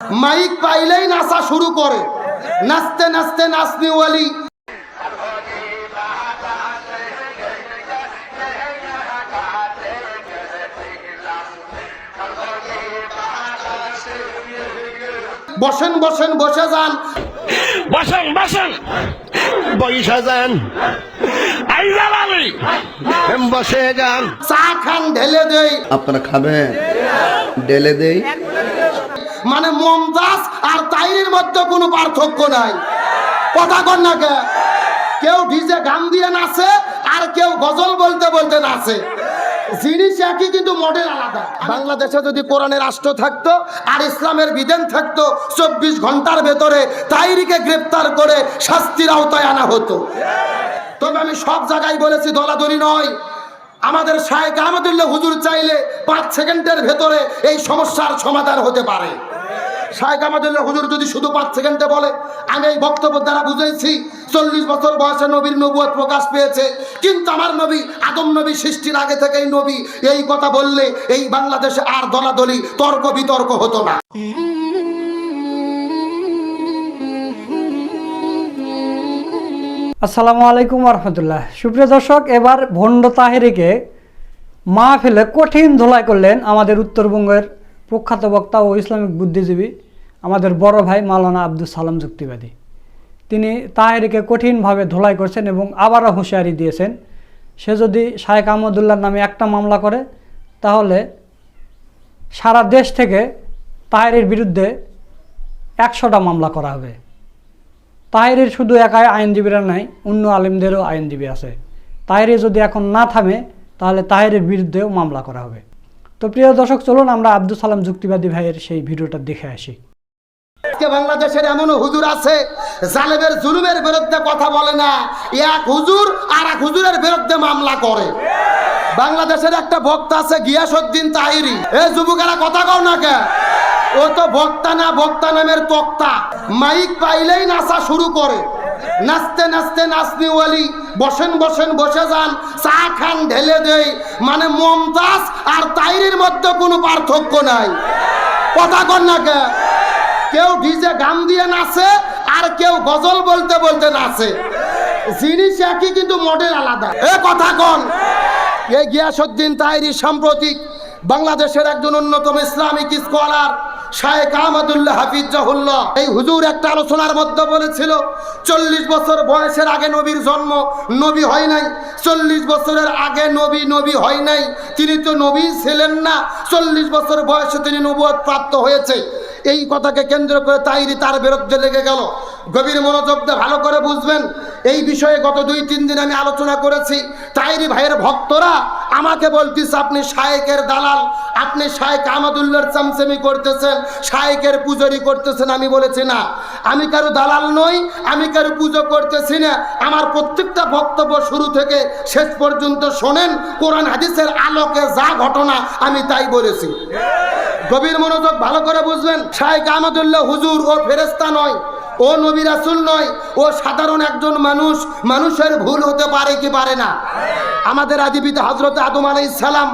Mic পাইলেই নাচা শুরু করে। নাচতে নাচতে নাচনিওয়ালি বসেন বসেন বসে যান। বসেন বসেন। বৈশা যান। বসে যান। চা খান ঢেলে দেই। আপনারা খাবেন? ঢেলে দেই? মানে মমতাজ আর তাইরির মধ্যে কোনো পার্থক্য নাই। কথা কর না কেউ ডিজে গান দিয়ে নাচে আর কেউ গজল বলতে বলতে নাচে। জিনিস একই, কিন্তু মডেল আলাদা। বাংলাদেশে যদি কোরআনের রাষ্ট্র থাকতো আর ইসলামের বিধান থাকতো, চব্বিশ ঘণ্টার ভেতরে তাইরিকে গ্রেপ্তার করে শাস্তির আওতায় আনা হতো। তবে আমি সব জায়গায় বলেছি, দলাদলি নয়। আমাদের শায়েক আহমদুল্লাহ হুজুর চাইলে পাঁচ সেকেন্ডের ভেতরে এই সমস্যার সমাধান হতে পারে। শায়েক আহমদুল্লাহ হুজুর যদি শুধু পাঁচ সেকেন্ডে বলে, আমি এই বক্তব্য দ্বারা বুঝেছি, চল্লিশ বছর বয়সে নবীর নবুয়ত প্রকাশ পেয়েছে, কিন্তু আমার নবী, আদম নবী সৃষ্টির আগে থেকেই নবী, এই কথা বললে এই বাংলাদেশে আর দলাদলি তর্ক বিতর্ক হতো না। আসসালামু আলাইকুম রহমতুল্লাহ সুপ্রিয় দর্শক, এবার ভণ্ড তাহেরিকে মা ফেলে কঠিন ধোলাই করলেন আমাদের উত্তরবঙ্গের প্রখ্যাত বক্তা ও ইসলামিক বুদ্ধিজীবী আমাদের বড় ভাই মালানা আব্দুল সালাম যুক্তিবাদী। তিনি তাহেরিকে কঠিনভাবে ধোলাই করছেন এবং আবারও হুঁশিয়ারি দিয়েছেন, সে যদি শায়েক আহমদুল্লাহর নামে একটা মামলা করে, তাহলে সারা দেশ থেকে তাহেরির বিরুদ্ধে একশোটা মামলা করা হবে। তাহেরির শুধু একাই আইনজীবীরা নাই, অন্য আলেমদেরও আইনজীবী আছে। তাহেরি যদি এখন না থামে, তাহলে তাহেরের বিরুদ্ধেও মামলা করা হবে। তো প্রিয় দর্শক, চলুন আমরা আব্দুল সালাম যুক্তিবাদী ভাইয়ের সেই ভিডিওটা দেখে আসি। বাংলাদেশের এমনও হুজুর আছে, জালেমের জুলুমের বিরুদ্ধে কথা বলে না। এক হুজুর আর এক হুজুরের বিরুদ্ধে মামলা করে। বাংলাদেশের একটা বক্তা আছে গিয়াসউদ্দিন তাহিরি এ যুবকেরা কথা কও না কে ও তো বক্তা না, বক্তা নামের তক্তা। মাইক পাইলেই নাচা শুরু করে। নাচতে নাচতে নাচনিওয়ালি বসেন বসেন, বসে যান। চা খান, ঢেলে দেই। মানে মমতাজ আর তাইরির মধ্যে কোনো পার্থক্য নাই। কথা কর না কে? কেউ ডিজে গান দিয়ে নাচে আর কেউ গজল বলতে বলতে নাচে। জিনিস একই, কিন্তু মডেল আলাদা। এ কথা কন। এই গিয়াসউদ্দিন তাইরি সাম্প্রতিক বাংলাদেশের একজন অন্যতম ইসলামিক স্কলার শায়েক হাফিজাহুল্লাহ এই একটা আলোচনার মধ্যে বলেছিল, চল্লিশ বছর বয়সের আগে নবীর জন্ম, নবী হয় নাই। চল্লিশ বছরের আগে নবী নবী হয় নাই। তিনি তো নবী ছিলেন না। চল্লিশ বছর বয়সে তিনি প্রাপ্ত হয়েছে। এই কথাকে কেন্দ্র করে তাইরি তার বিরুদ্ধে লেগে গেল। গভীর মনোযোগ দিয়ে ভালো করে বুঝবেন। এই বিষয়ে গত দুই, তিন দিন আমি আলোচনা করেছি। তাইরি ভাইয়ের ভক্তরা আমাকে বলতিস আপনি শায়েকের দালাল আপনি শায়েক আহমদুল্লার চামচেমি করতেছেন শায়েকের পুজোরি করতেছেন আমি বলেছি না। আমি কারও দালাল নই আমি কারও পুজো করতেছি না। আমার প্রত্যেকটা বক্তব্য শুরু থেকে শেষ পর্যন্ত শোনেন কোরআন হাদিসের আলোকে যা ঘটনা আমি তাই বলেছি। গভীর মনোযোগ ভালো করে বুঝবেন শাহেক আহমদুল্লাহ হুজুর ও ফেরেস্তা নয়। ও নবী রাসুল নয়, ও সাধারণ একজন মানুষ, মানুষের ভুল হতে পারে কি পারে না। আমাদের আদিপিতা হজরত আদম আলাই সালাম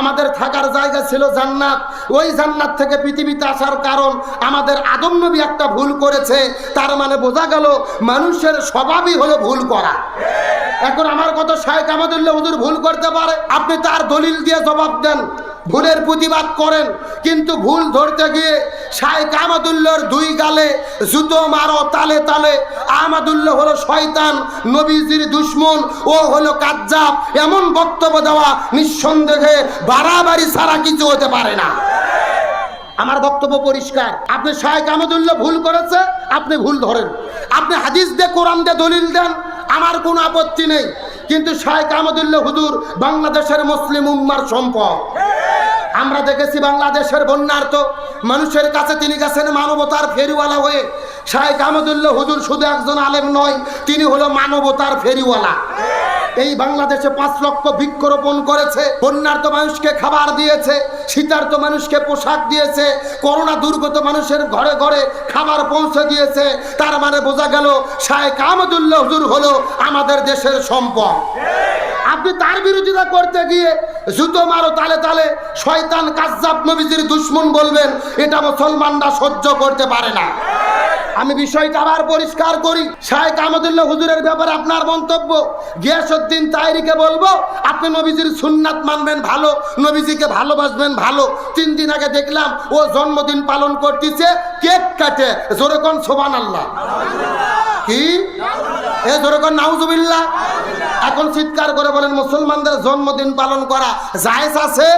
আমাদের থাকার জায়গা ছিল জান্নাত। ওই জান্নাত থেকে পৃথিবীতে আসার কারণ আমাদের আদম নবী একটা ভুল করেছে, তার মানে বোঝা গেল মানুষের স্বভাবই হলো ভুল করা। এখন আমার কত শাহেক আহমদুল্লাহ হুজুর ভুল করতে পারে, আপনি তার দলিল দিয়ে জবাব দেন, ভুলের প্রতিবাদ করেন। কিন্তু ভুল ধরতে গিয়ে শাহেক আহমদুল্লাহর দুই গালে জুতো মারো, তালে তালে। আহমদুল্লাহ হলো শয়তান, নবীজির দুশ্মন, ও হলো কাজ্জাব। এমন বক্তব্য দেওয়া নিঃসন্দেহে বাড়াবাড়ি ছাড়া কিছু হতে পারে না। আমার বক্তব্য পরিষ্কার। আপনি শাহেক আহমদুল্লাহ ভুল করেছে, আপনি ভুল ধরেন। আপনি হাদিস দিয়ে, কোরআন দিয়ে দলিল দেন, আমার কোনো আপত্তি নেই। কিন্তু শাহেক আহমদুল্লাহ হুদুর বাংলাদেশের মুসলিম উম্মার সম্পদ। আমরা দেখেছি বাংলাদেশের বন্যার্থ। মানুষের কাছে তিনি গেছেন মানবতার ফেরিওয়ালা হয়ে। শাহেক আহমদুল্লাহ হুজুর শুধু একজন আলেম নয়, তিনি হলো মানবতার ফেরিওয়ালা। এই বাংলাদেশে পাঁচ লক্ষ বৃক্ষরোপণ করেছে, বন্যার্থ মানুষকে খাবার দিয়েছে, শীতার্থ মানুষকে পোশাক দিয়েছে, করোনা দুর্গত মানুষের ঘরে ঘরে খাবার পৌঁছে দিয়েছে। তার মানে বোঝা গেল শায়েক আহমদুল্লাহ হুজুর হলো আমাদের দেশের সম্পদ। আপনি তার বিরোধিতা করতে গিয়ে জুতো মারো, তালে তালে শয়তান কাজ্জাব নবীজির দুশ্মন বলবেন, এটা মুসলমানরা সহ্য করতে পারে না। আমি বিষয়টা আবার পরিষ্কার করি। শাহেক আহমদুল্লাহ হুজুরের ব্যাপারে আপনার মন্তব্য। গিয়াসুদ্দিন তাইরিকে বলব, আপনি নবীজির সুন্নাত মানবেন ভালো, নবীজিকে ভালোবাসবেন ভালো। তিন দিন আগে দেখলাম, ও জন্মদিন পালন করতেছে, কেক কাটে। জোরে কোন সোবান আল্লাহ কি? এ জোরে কোন, নাউজুবিল্লাহ। এখন চিৎকার করে বলেন, মুসলমানদের জন্মদিন পালন করা জায়েজ আছে?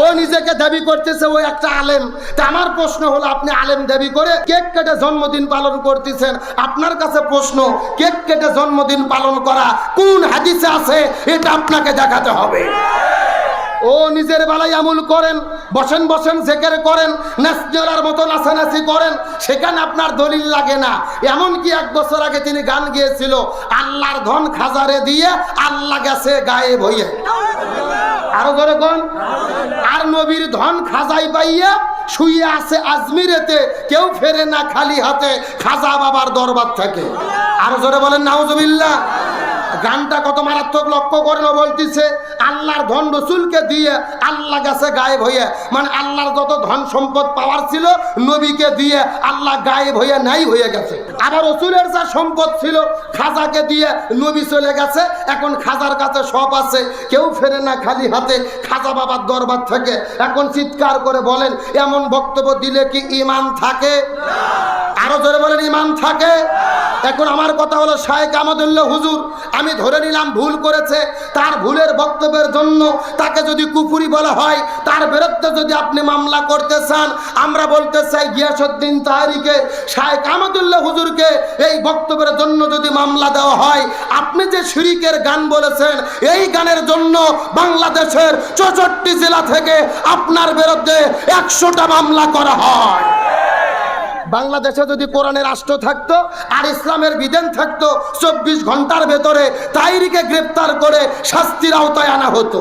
ও নিজেকে দাবি করতেছে, ও একটা আলেম। তা আমার প্রশ্ন হলো, আপনি আলেম দাবি করে কেক কেটে জন্মদিন পালন করতেছেন? আপনার কাছে প্রশ্ন, কেক কেটে জন্মদিন পালন করা কোন হাদিসে আছে? এটা আপনাকে দেখাতে হবে। ও নিজের বেলায় আমল করেন বসেন বসেন, জেকের করেন নাচনার মতো নাচানাচি করেন, সেখানে আপনার দলিল লাগে না। এমন কি এক বছর আগে তিনি গান গিয়েছিল, আল্লাহর ধন খাজারে দিয়ে আল্লাহ গেছে গায়ে ভইয়ে আরও ধরে কোন। আর নবীর ধন খাজাই পাইয়া শুয়ে আছে আজমিরেতে, কেউ ফেরে না খালি হাতে, খাজা বাবার দরবার থেকে। আরও জোরে বলেন, নাউজুবিল্লাহ। গানটা কত মারাত্মক লক্ষ্য করে না বলতেছে, আল্লাহর ধন রসুলকে দিয়ে আল্লাহ গাছে গায়েব হয়ে মানে আল্লাহর যত ধন সম্পদ পাওয়ার ছিল, নবীকে দিয়ে আল্লাহ গায়েব হয়ে নাই হয়ে গেছে। আবার রসুলের যা সম্পদ ছিল, খাজাকে দিয়ে নবী চলে গেছে, এখন খাজার কাছে সব আছে। কেউ ফেরে না খালি হাতে, খাজা বাবার দরবার থেকে। এখন চিৎকার করে বলেন, এমন বক্তব্য দিলে কি ইমান থাকে? আরও জোরে বলেন ইমান থাকে? এখন আমার কথা হলো শাহেক আমাদুল্লাহ হুজুর, আমি ধরে নিলাম ভুল করেছে। তার ভুলের বক্তব্যের জন্য তাকে যদি কুফুরি বলা হয়, তার বিরুদ্ধে যদি আপনি মামলা করতে চান, আমরা বলতে চাই গিয়াসুদ্দিন তাহারিকে শাহেক আমাদুল্লাহ হুজুরকে এই বক্তব্যের জন্য যদি মামলা দেওয়া হয়, আপনি যে শিরিকের গান বলেছেন, এই গানের জন্য বাংলাদেশের চৌষট্টি জেলা থেকে আপনার বিরুদ্ধে একশোটা মামলা করা হয়। বাংলাদেশে যদি কোরআনের রাষ্ট্র থাকতো আর ইসলামের বিধান থাকতো, চব্বিশ ঘণ্টার ভেতরে তাইরিকে গ্রেপ্তার করে শাস্তির আওতায় আনা হতো।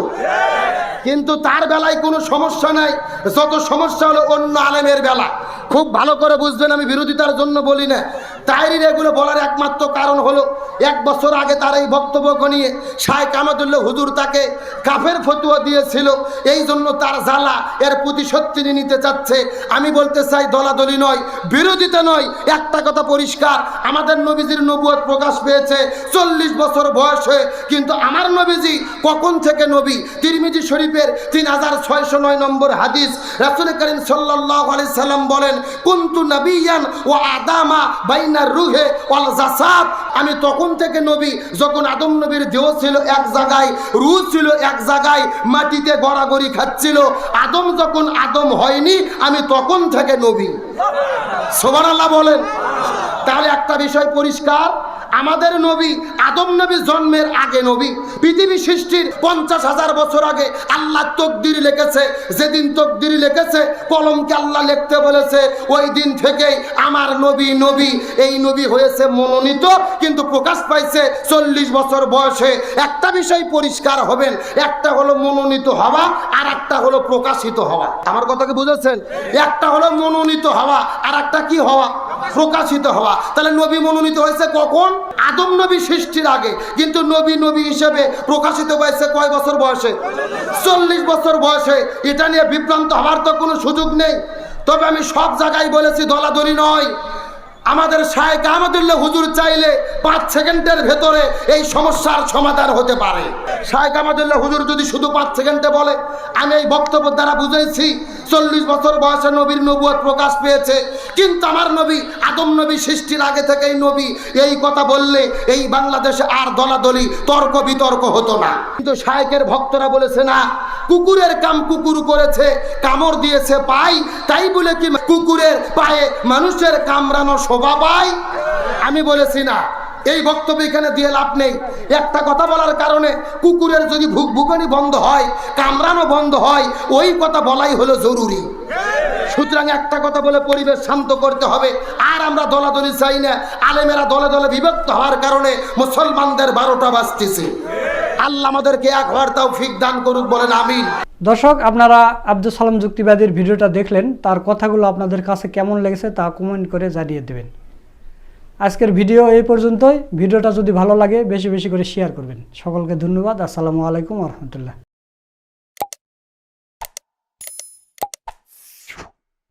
কিন্তু তার বেলায় কোনো সমস্যা নাই, যত সমস্যা হলো অন্য আলেমের বেলা। খুব ভালো করে বুঝবেন, আমি বিরোধিতার জন্য বলি না। তাইরির এগুলো বলার একমাত্র কারণ হলো এক বছর আগে তার এই বক্তব্য নিয়ে শাহেক আহমদুল্লাহ হুজুর তাকে কাফের ফতুয়া দিয়েছিল। এই জন্য তার জ্বালা এর প্রতিশোধ তিনি নিতে চাচ্ছে। আমি বলতে চাই, দলাদলি নয়, বিরোধিতা নয়, একটা কথা পরিষ্কার, আমাদের নবীজির নবুয়ত প্রকাশ পেয়েছে, চল্লিশ বছর বয়সে কিন্তু আমার নবীজি কখন থেকে নবী? তিরমিজি শরীফের তিন হাজার ছয়শো নয় নম্বর হাদিস রাসুল করিম সাল্লাহ আলি সাল্লাম বলেন, কুন্তু নবিয়ান ও আদামা বাইনার রুহে অল জাসাদ। আমি তখন থেকে নবী যখন আদম নবীর দেহ ছিল এক জায়গায় রু ছিল এক জায়গায়, মাটিতে গড়াগড়ি খাচ্ছিল, আদম যখন আদম হয়নি, আমি তখন থেকে নবী। সোবানাল্লাহ বলেন। তাহলে একটা বিষয় পরিষ্কার আমাদের নবী, আদম নবী জন্মের আগে নবী, পৃথিবী সৃষ্টির পঞ্চাশ হাজার বছর আগে আল্লাহ তকদির লিখেছে, যেদিন তকদির লিখেছে, কলমকে আল্লাহ লিখতে বলেছে, ওই দিন থেকেই আমার নবী নবী, এই নবী হয়েছে মনোনীত, কিন্তু প্রকাশ পাইছে চল্লিশ বছর বয়সে। একটা বিষয় পরিষ্কার হবেন, একটা হলো মনোনীত হওয়া, আর একটা হলো প্রকাশিত হওয়া। আমার কথা কি বুঝেছেন? একটা হলো মনোনীত হওয়া, আর একটা কি হওয়া? প্রকাশিত হওয়া। তাহলে নবী মনোনীত হয়েছে কখন? আদম নবী সৃষ্টির আগে। কিন্তু নবী নবী হিসেবে প্রকাশিত হয়েছে কয় বছর বয়সে? চল্লিশ বছর বয়সে। এটা নিয়ে বিভ্রান্ত হওয়ার তো কোনো সুযোগ নেই। তবে আমি সব জায়গায় বলেছি, দলাদলি নয়। আমাদের শায়েক আহমদুল্লাহ হুজুর চাইলে পাঁচ সেকেন্ডের ভেতরে এই সমস্যার সমাধান হতে পারে। শায়েক আহমদুল্লাহ হুজুর যদি শুধু পাঁচ সেকেন্ডে বলে, আমি এই বক্তব্য দ্বারা বুঝেছি চল্লিশ বছর বয়সে নবীর নবুয়ত প্রকাশ পেয়েছে। কিন্তু আমার নবী, আদম নবী সৃষ্টির আগে থেকেই নবী। এই কথা বললে এই বাংলাদেশে আর দলাদলি, তর্ক বিতর্ক হতো না। কিন্তু শায়েকের ভক্তরা বলেছে, না, কুকুরের কাম কুকুর করেছে, কামড় দিয়েছে পাই, তাই বলে কি কুকুরের পায়ে মানুষের কামড়ানো শোভা পায়? আমি বলেছি, না এই বক্তব্য এখানে দিয়ে লাভ নেই। একটা কথা বলার কারণে কুকুরের যদি ভুক ভুকানি বন্ধ হয়, কামড়ানো বন্ধ হয়, ওই কথা বলাই হলো জরুরি। সুতরাং একটা কথা বলে পরিবেশ শান্ত করতে হবে। আর আমরা দলাদলি চাই না। আলেমেরা দলে দলে বিভক্ত হওয়ার কারণে মুসলমানদের বারোটা বাজতেছে। আল্লাহ আমাদেরকে এক হওয়ার তাও ফিক দান করুক বলেন, আমিন। দর্শক, আপনারা আব্দুল সালাম যুক্তিবাদীর ভিডিওটা দেখলেন। তার কথাগুলো আপনাদের কাছে কেমন লেগেছে তা কমেন্ট করে জানিয়ে দেবেন। আজকের ভিডিও এই পর্যন্তই। ভিডিওটা যদি ভালো লাগে, বেশি বেশি করে শেয়ার করবেন। সকলকে ধন্যবাদ। আসসালামু আলাইকুম রহমতুল্লাহ।